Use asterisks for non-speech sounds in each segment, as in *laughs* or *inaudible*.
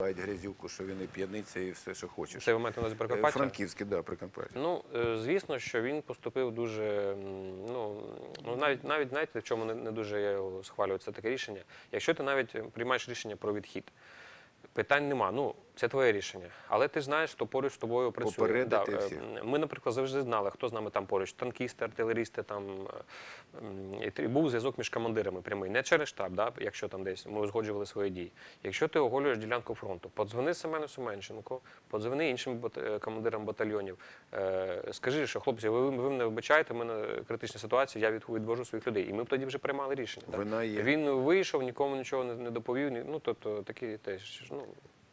Бають грязюку, що він і п'яниця, і все, що хочеш. Це ви маєте на увазі Е, Прикарпаття? Франківське, да, Прикарпаття. Ну, е, звісно, що він поступив дуже. Ну, ну навіть навіть знаєте, в чому не, не дуже я його схвалюю, це таке рішення. Якщо ти навіть приймаєш рішення про відхід, питань нема. Ну, це твоє рішення. Але ти знаєш, хто поруч з тобою працює. Попередити е, всіх. Ми, наприклад, завжди знали, хто з нами там поруч. Танкісти, артилерісти, там е, і був зв'язок між командирами прямий. Не через штаб, да, якщо там десь ми узгоджували свої дії. Якщо ти оголюєш ділянку фронту, подзвони Семену Семенченко, подзвони іншим бат- е, командирам батальйонів. Скажи, що хлопці, ви, ви мене вибачаєте, в мене критична ситуація, я відвожу своїх людей. І ми б тоді вже приймали рішення. да. Вина є. Він вийшов, нікому нічого не, доповів. Ну тобто такі теж ну.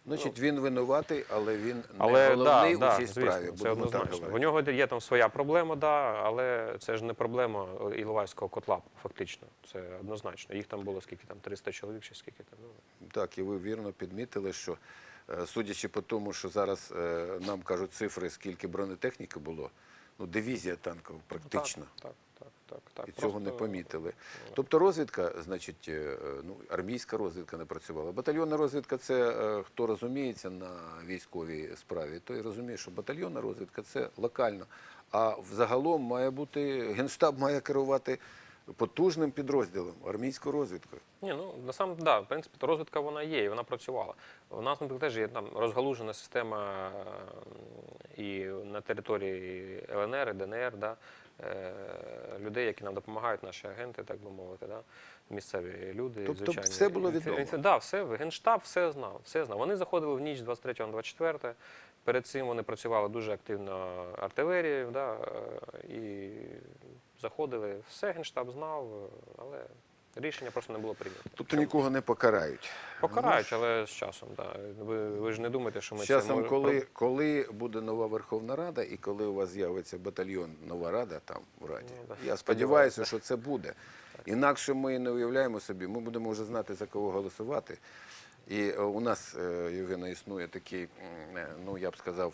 Значить, він винуватий, але він не Але головний да, у цій да, справі. звісно, це однозначно. У нього є там своя проблема, да, але це ж не проблема Іловайського котла, фактично. Це однозначно. Їх там було скільки там 300 чоловік, чи скільки там. Ну, Так, і ви вірно підмітили, що е, судячи по тому, що зараз е, нам кажуть цифри, скільки бронетехніки було, ну дивізія танків практично. Так, так, так, так. І так. цього не помітили. Тобто розвідка, значить, е, ну, армійська розвідка не працювала. Батальйонна розвідка це е, хто розуміється на військовій справі, той розуміє, що батальйонна розвідка це локально. А взагалом має бути, Генштаб має керувати потужним підрозділом, армійською розвідкою. Ні, ну насам да, в принципі, то розвідка вона є, і вона працювала. У нас, наприклад, теж є там розгалужена система е, і на території ЛНР, і ДНР, да, е, людей, які нам допомагають, наші агенти, так би мовити, да, місцеві люди. Тобто звичайні. все було відомо? інфі- Да, все, Генштаб все знав, все знав. Вони заходили в ніч 23 на 24. Перед цим вони працювали дуже активно артилерією, да, е, і заходили. Все Генштаб знав, але рішення просто не було прийнято. Тобто нікого не покарають. Покарають, але з часом, так. Ви, ви ж не думаєте, що ми З часом, це коли, коли буде нова Верховна Рада і коли у вас з'явиться батальйон Нова Рада там в Раді, Ну, да. я сподіваюся, що це буде. Інакше ми не уявляємо собі, ми будемо вже знати, за кого голосувати. І е, у нас, е, Євгена, існує такий, м, е, ну я б сказав,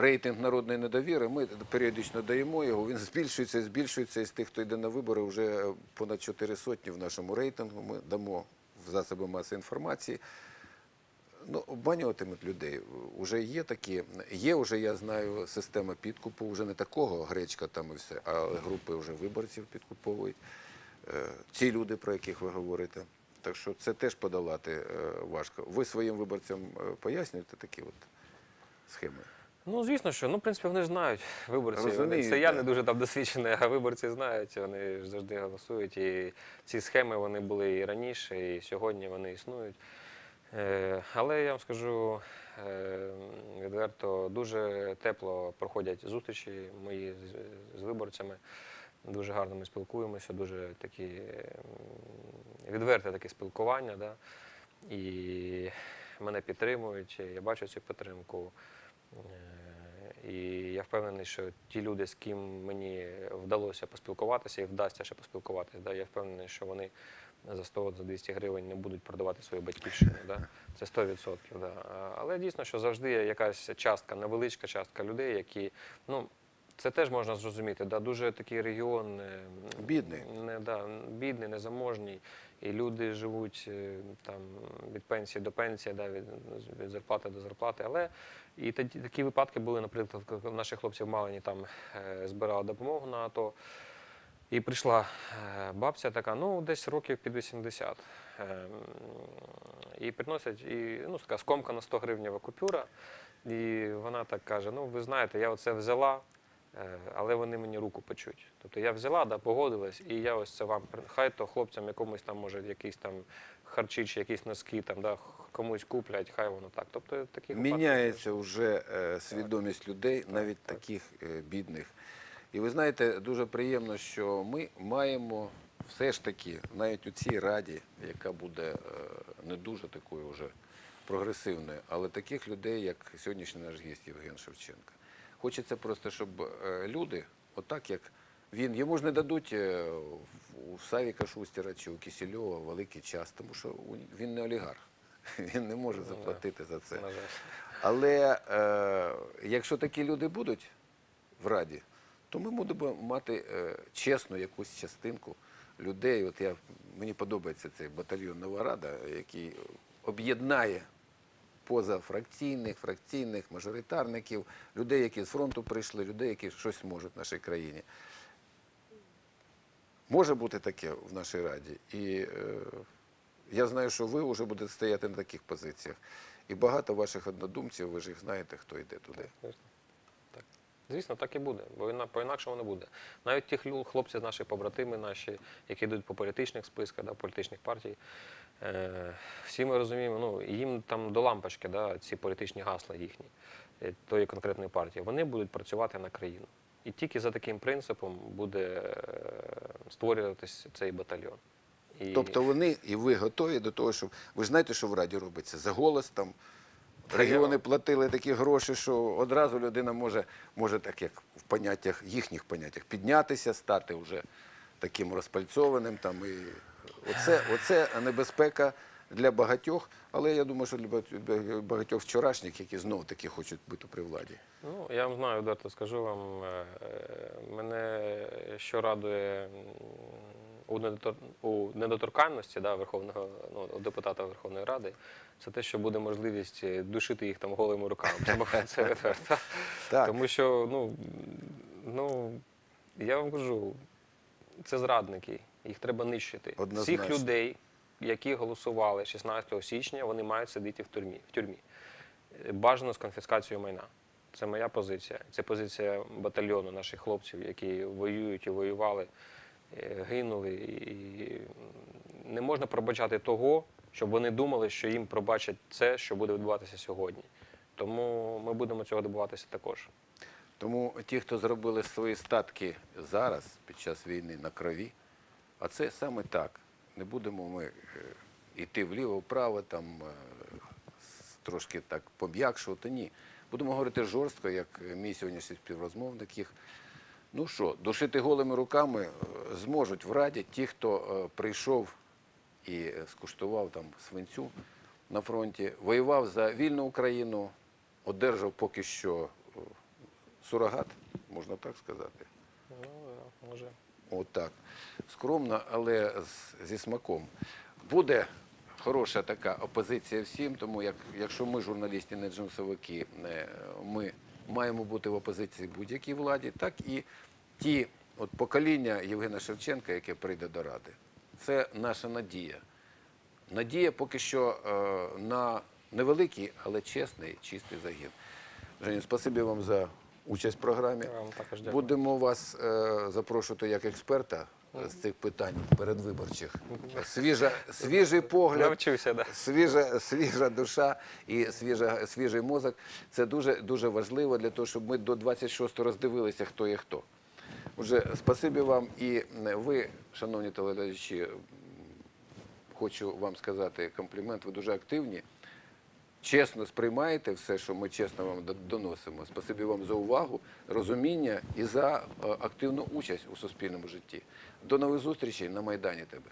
рейтинг народної недовіри. Ми періодично даємо його, він збільшується, збільшується. І з тих, хто йде на вибори, вже е, понад 4 сотні в нашому рейтингу. Ми дамо в засоби масової інформації. Ну, обманюватимуть людей. Уже є такі, є вже, я знаю, система підкупу, вже не такого гречка там і все, а групи вже виборців підкуповують. Е, Ці люди, про яких ви говорите. Так що це теж подолати е, важко. Ви своїм виборцям пояснюєте такі от схеми? Ну, звісно, що ну, в принципі, вони ж знають виборці. Вони, Розуміють, це я так. не дуже там досвідчений, а виборці знають, вони ж завжди голосують. І ці схеми вони були і раніше, і сьогодні вони існують. Е, але я вам скажу е, відверто, дуже тепло проходять зустрічі мої з, з виборцями. Дуже гарно ми спілкуємося, дуже такі відверте таке спілкування. Да? І мене підтримують, я бачу цю підтримку. Е, І я впевнений, що ті люди, з ким мені вдалося поспілкуватися і вдасться ще поспілкуватися, да, я впевнений, що вони за 100 за 200 гривень не будуть продавати свою батьківщину. Да? Це 100%. Да. Але дійсно, що завжди якась частка, невеличка частка людей, які. ну, це теж можна зрозуміти. Да? Дуже такий регіон е, Бідний. Не, да, бідний, незаможний. І люди живуть е, там від пенсії до пенсії, да, від, від зарплати до зарплати. Але і тоді такі випадки були, наприклад, коли наші хлопці в Малині там е, збирали допомогу на АТО. І прийшла бабця така, ну, десь років під 80. Ем, І приносять, і, ну, така скомкана 100 гривнева купюра. І вона так каже: ну, ви знаєте, я оце взяла, але вони мені руку печуть. Тобто я взяла, да, погодилась, і я ось це вам хай то хлопцям якомусь там, може, якісь там харчі чи якісь носки там, да, комусь куплять, хай воно так. Тобто такі Міняється вже е, свідомість людей, навіть так. таких е, бідних. І ви знаєте, дуже приємно, що ми маємо все ж таки, навіть у цій раді, яка буде е, не дуже такою вже прогресивною, але таких людей, як сьогоднішній наш гість Євген Шевченко. Хочеться просто, щоб е, люди, отак як він, йому ж не дадуть е, у Савіка Шустера чи у Кисельова великий час, тому що він не олігарх. *laughs* Він не може заплатити за це. Але е, якщо такі люди будуть в Раді, то ми будемо мати е, чесну якусь частинку людей. От я, мені подобається цей батальйон Нова Рада, який об'єднає позафракційних, фракційних, мажоритарників, людей, які з фронту прийшли, людей, які щось можуть в нашій країні. Може бути таке в нашій раді. І е, я знаю, що ви вже будете стояти на таких позиціях. І багато ваших однодумців, ви ж їх знаєте, хто йде туди. Звісно. Так. І буде, бо іна- по-інакшому не буде. Навіть ті хлопці, наші побратими, наші, які йдуть по політичних списках, політичних партій, е, всі ми розуміємо, ну, їм там до лампочки ці політичні гасла їхні, е, тої конкретної партії, вони будуть працювати на країну. І тільки за таким принципом буде е, створюватись цей батальйон. Тобто вони і ви готові до того, щоб ви знаєте, що в раді робиться? За голос там Та регіони платили такі гроші, що одразу людина може, може так як в поняттях, їхніх поняттях, піднятися, стати вже таким розпальцованим. Там, і оце, оце небезпека для багатьох, але я думаю, що для багатьох- вчорашніх, які знову таки хочуть бути при владі. Ну, я вам знаю, Дарто, скажу вам, е, е, мене що радує у, недотор... у недоторканності да, Верховного ну, депутата Верховної Ради, це те, що буде можливість е, душити їх там голими руками. *laughs* Це відверто. Тому що, ну, ну, я вам кажу, це зрадники, їх треба нищити. Однозначно. Всіх людей, які голосували 16 січня, вони мають сидіти в тюрмі. В тюрмі. Е, Бажано з конфіскацією майна. Це моя позиція. Це позиція батальйону наших хлопців, які воюють і воювали, гинули. І не можна пробачати того, щоб вони думали, що їм пробачать це, що буде відбуватися сьогодні. Тому ми будемо цього добиватися також. Тому ті, хто зробили свої статки зараз, під час війни на крові, а це саме так. Не будемо ми е, йти вліво-вправо, там е, трошки так пом'якшувати. Ні. Будемо говорити жорстко, як е, мій сьогоднішній співрозмовник їх. Ну що, душити голими руками е, зможуть в Раді ті, хто е, прийшов і е, скуштував там свинцю на фронті, воював за вільну Україну, одержав поки що сурогат, можна так сказати. Ну, може. Отак. Скромно, але зі смаком. Буде хороша така опозиція всім, тому як, якщо ми, журналісти, не джинсовики, ми маємо бути в опозиції будь-якій владі, так і ті от покоління Євгена Шевченка, яке прийде до Ради. Це наша надія. Надія поки що е, на невеликий, але чесний, чистий загін. Женя, спасибі вам за участь в програмі. Будемо вас е, запрошувати як експерта з цих питань передвиборчих. Свіжа, свіжий погляд, Навчуся, да. свіжа, свіжа душа і свіжа, свіжий мозок. Це дуже, дуже важливо для того, щоб ми до 26-го роздивилися, хто є хто. Отже, спасибі вам і е, ви, шановні телеглядачі, хочу вам сказати комплімент. Ви дуже активні. Чесно сприймаєте все, що ми чесно вам доносимо. Спасибі вам за увагу, розуміння і за е, активну участь у суспільному житті. До нових зустрічей на Майдані тебе.